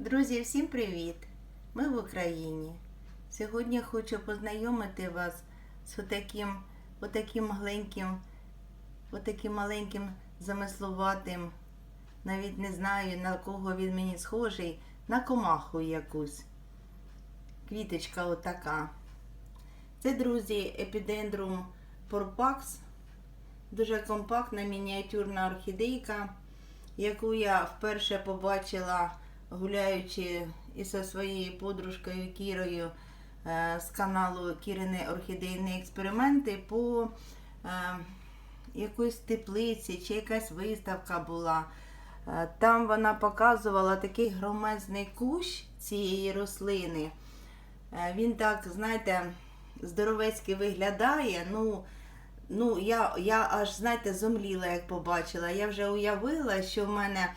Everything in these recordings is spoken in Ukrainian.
Друзі, всім привіт! Ми в Україні. Сьогодні хочу познайомити вас з отаким, отаким маленьким, отаким маленьким замислуватим. Навіть не знаю, на кого він мені схожий, на комаху якусь. Квіточка отака. Це, друзі, епідендрум порпакс. Дуже компактна мініатюрна орхідейка, яку я вперше побачила, гуляючи із зі своєю подружкою Кірою е, з каналу Кірини орхідейні експерименти по е, якоїсь теплиці чи якась виставка була. Е, Там вона показувала такий громезний кущ цієї рослини. Він так, знаєте, здоровецький виглядає. Ну, ну я, я аж, знаєте, зомліла, як побачила. Я вже уявила, що в мене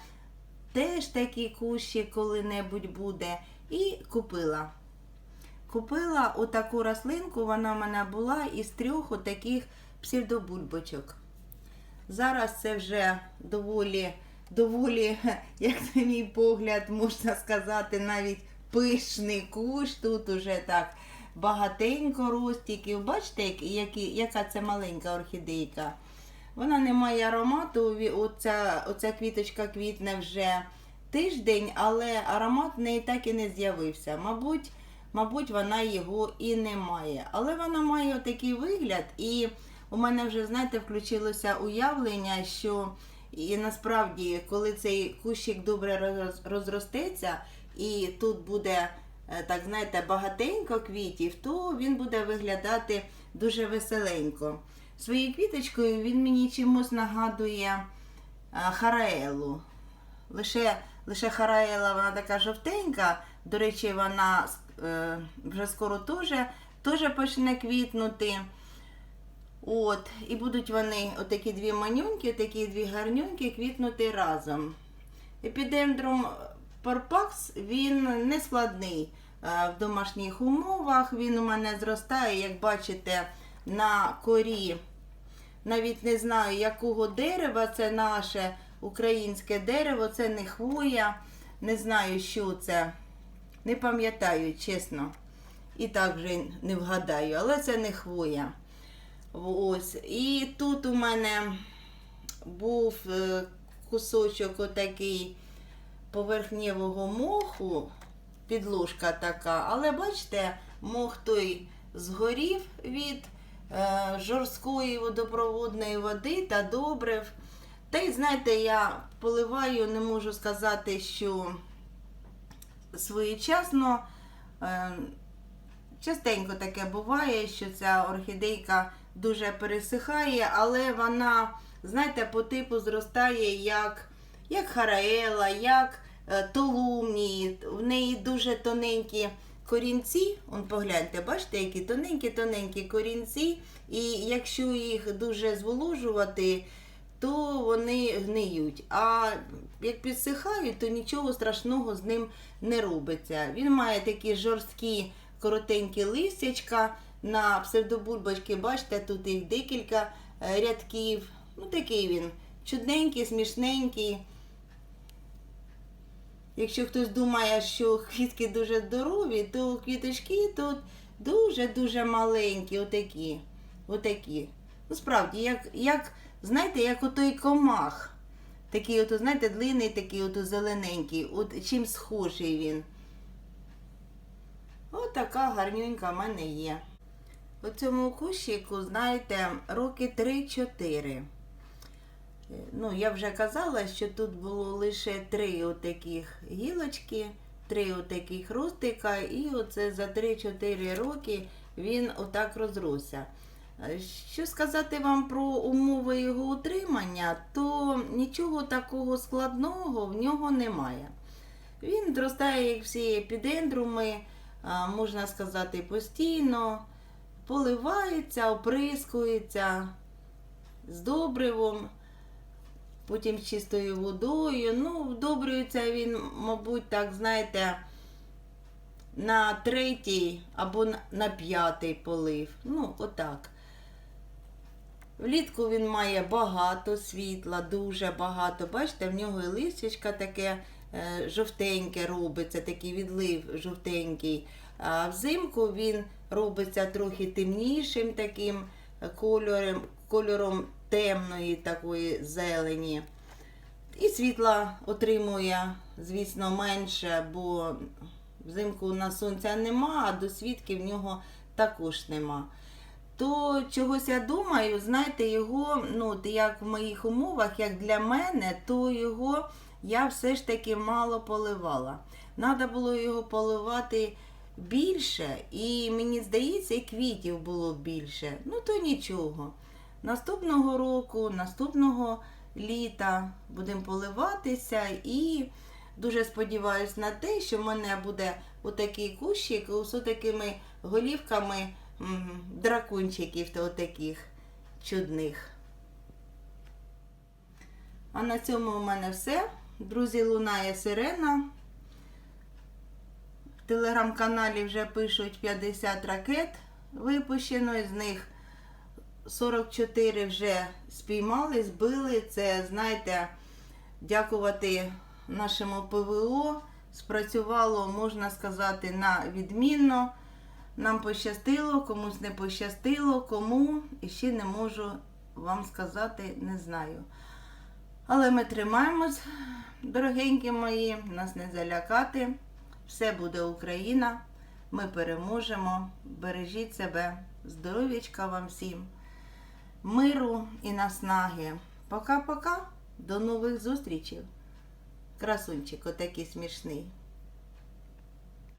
теж такий кущик коли-небудь буде. І купила. Купила отаку рослинку, вона в мене була із трьох отаких псевдобульбочок. Зараз це вже доволі, доволі, як на мій погляд, можна сказати, навіть пишний кущ. Тут уже так багатенько ростиків. Бачите, які, яка це маленька орхідейка. Вона не має аромату. Оця, оця квіточка квітне вже тиждень, але аромат в неї так і не з'явився. Мабуть, мабуть, вона його і не має. Але вона має такий вигляд, і у мене вже, знаєте, включилося уявлення, що і насправді, коли цей кущик добре розростеться, і тут буде, е, так знаєте, багатенько квітів, то він буде виглядати дуже веселенько. Своєю квіточкою він мені чимось нагадує а, хараелу. Лише, лише хараела вона така жовтенька. До речі, вона е, вже скоро теж, теж почне квітнути. От, і будуть вони, отакі дві манюньки, такі дві гарнюньки, квітнути разом. Епідендрум парпакс він не складний е, в домашніх умовах. Він у мене зростає, як бачите, на корі. Навіть не знаю, якого дерева це наше українське дерево, це не хвоя. Не знаю, що це. Не пам'ятаю, чесно. І так вже не вгадаю, але це не хвоя. Ось. І тут у мене був е, кусочок отакий поверхневого моху, підложка така, але бачите, мох той згорів від жорсткої водопроводної води та добрив. Та й знаєте, я поливаю, не можу сказати, що своєчасно. Е, Частенько таке буває, що ця орхідейка дуже пересихає, але вона, знаєте, по типу зростає як, як хараела, як е, толумні. В неї дуже тоненькі корінці. Он погляньте, бачите, які тоненькі-тоненькі корінці. І якщо їх дуже зволожувати, то вони гниють. А як підсихають, то нічого страшного з ним не робиться. Він має такі жорсткі коротенькі листячка на псевдобульбочки. Бачите, тут їх декілька е, рядків. Ну, такий він чудненький, смішненький. Якщо хтось думає, що квітки дуже здорові, то квіточки тут дуже-дуже маленькі, отакі. отакі. Ну, справді, як, як, знаєте, як отой комах. Такий, ото, знаєте, длинний, такий ото зелененький. От чим схожий він. От така гарнюнька в мене є. У цьому кущику, знаєте, роки 3-4. Е, Ну, я вже казала, що тут було лише три отаких гілочки, три отаких ростика, і оце за 3-4 роки він отак розросся. Е, Що сказати вам про умови його утримання, то нічого такого складного в нього немає. Він зростає, як всі епідендруми, можна сказати, постійно, поливається, оприскується з добривом, потім чистою водою. Ну, вдобрюється він, мабуть, так, знаєте, на третій або на- п'ятий полив. Ну, отак. Влітку він має багато світла, дуже багато. Бачите, в нього і листячка таке е, жовтеньке робиться, такий відлив жовтенький. А взимку він робиться трохи темнішим таким кольором, кольором темної такої зелені. І світла отримує, звісно, менше, бо взимку у нас сонця нема, а до свідки в нього також нема. То чогось я думаю, знаєте, його, ну, як в моїх умовах, як для мене, то його я все ж таки мало поливала. Треба було його поливати більше, і мені здається, і квітів було більше. Ну то нічого. Наступного року, наступного літа будемо поливатися і дуже сподіваюся на те, що в мене буде отакий кущик з такими голівками м, дракончиків та отаких чудних. А на цьому у мене все. Друзі, лунає сирена. В телеграм-каналі вже пишуть 50 ракет випущено, з них 44 вже спіймали, збили. Це, знаєте, дякувати нашому ПВО. Спрацювало, можна сказати, на відмінно. Нам пощастило, комусь не пощастило, кому і ще не можу вам сказати, не знаю. Але ми тримаємось, дорогенькі мої, нас не залякати. Все буде Україна. Ми переможемо. Бережіть себе. Здоров'ячка вам всім. Миру і наснаги. Пока-пока. До нових зустрічей. Красунчик, отакий смішний.